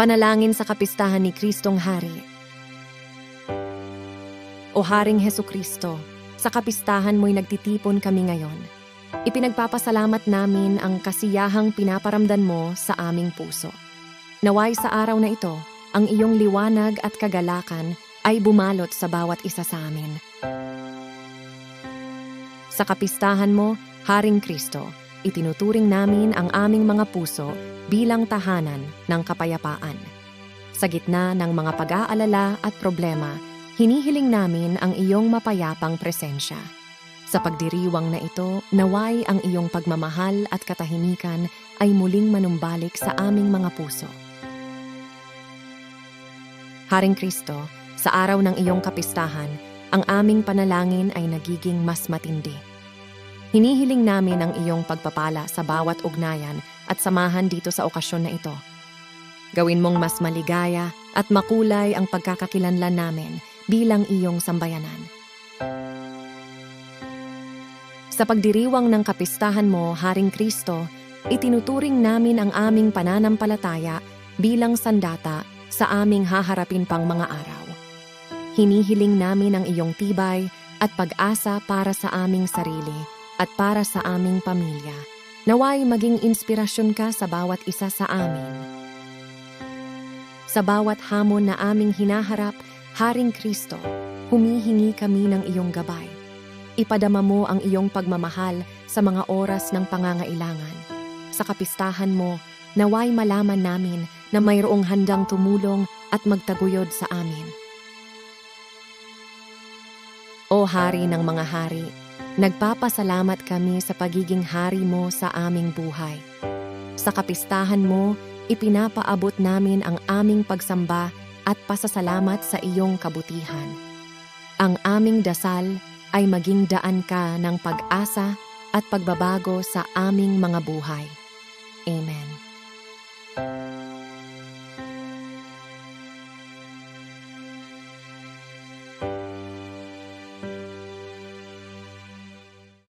Panalangin sa kapistahan ni Kristong Hari. O Haring Heso Kristo, sa kapistahan mo'y nagtitipon kami ngayon. Ipinagpapasalamat namin ang kasiyahang pinaparamdan mo sa aming puso. Naway sa araw na ito, ang iyong liwanag at kagalakan ay bumalot sa bawat isa sa amin. Sa kapistahan mo, Haring Kristo, itinuturing namin ang aming mga puso bilang tahanan ng kapayapaan. Sa gitna ng mga pag-aalala at problema, hinihiling namin ang iyong mapayapang presensya. Sa pagdiriwang na ito, naway ang iyong pagmamahal at katahimikan ay muling manumbalik sa aming mga puso. Haring Kristo, sa araw ng iyong kapistahan, ang aming panalangin ay nagiging mas matindi. Hinihiling namin ang iyong pagpapala sa bawat ugnayan at samahan dito sa okasyon na ito. Gawin mong mas maligaya at makulay ang pagkakakilanlan namin bilang iyong sambayanan. Sa pagdiriwang ng kapistahan mo, Haring Kristo, itinuturing namin ang aming pananampalataya bilang sandata sa aming haharapin pang mga araw. Hinihiling namin ang iyong tibay at pag-asa para sa aming sarili at para sa aming pamilya. Naway maging inspirasyon ka sa bawat isa sa amin. Sa bawat hamon na aming hinaharap, Haring Kristo, humihingi kami ng iyong gabay. Ipadama mo ang iyong pagmamahal sa mga oras ng pangangailangan. Sa kapistahan mo, naway malaman namin na mayroong handang tumulong at magtaguyod sa amin. O Hari ng mga Hari, nagpapasalamat kami sa pagiging hari mo sa aming buhay. Sa kapistahan mo, ipinapaabot namin ang aming pagsamba at pasasalamat sa iyong kabutihan. Ang aming dasal ay maging daan ka ng pag-asa at pagbabago sa aming mga buhay. Amen.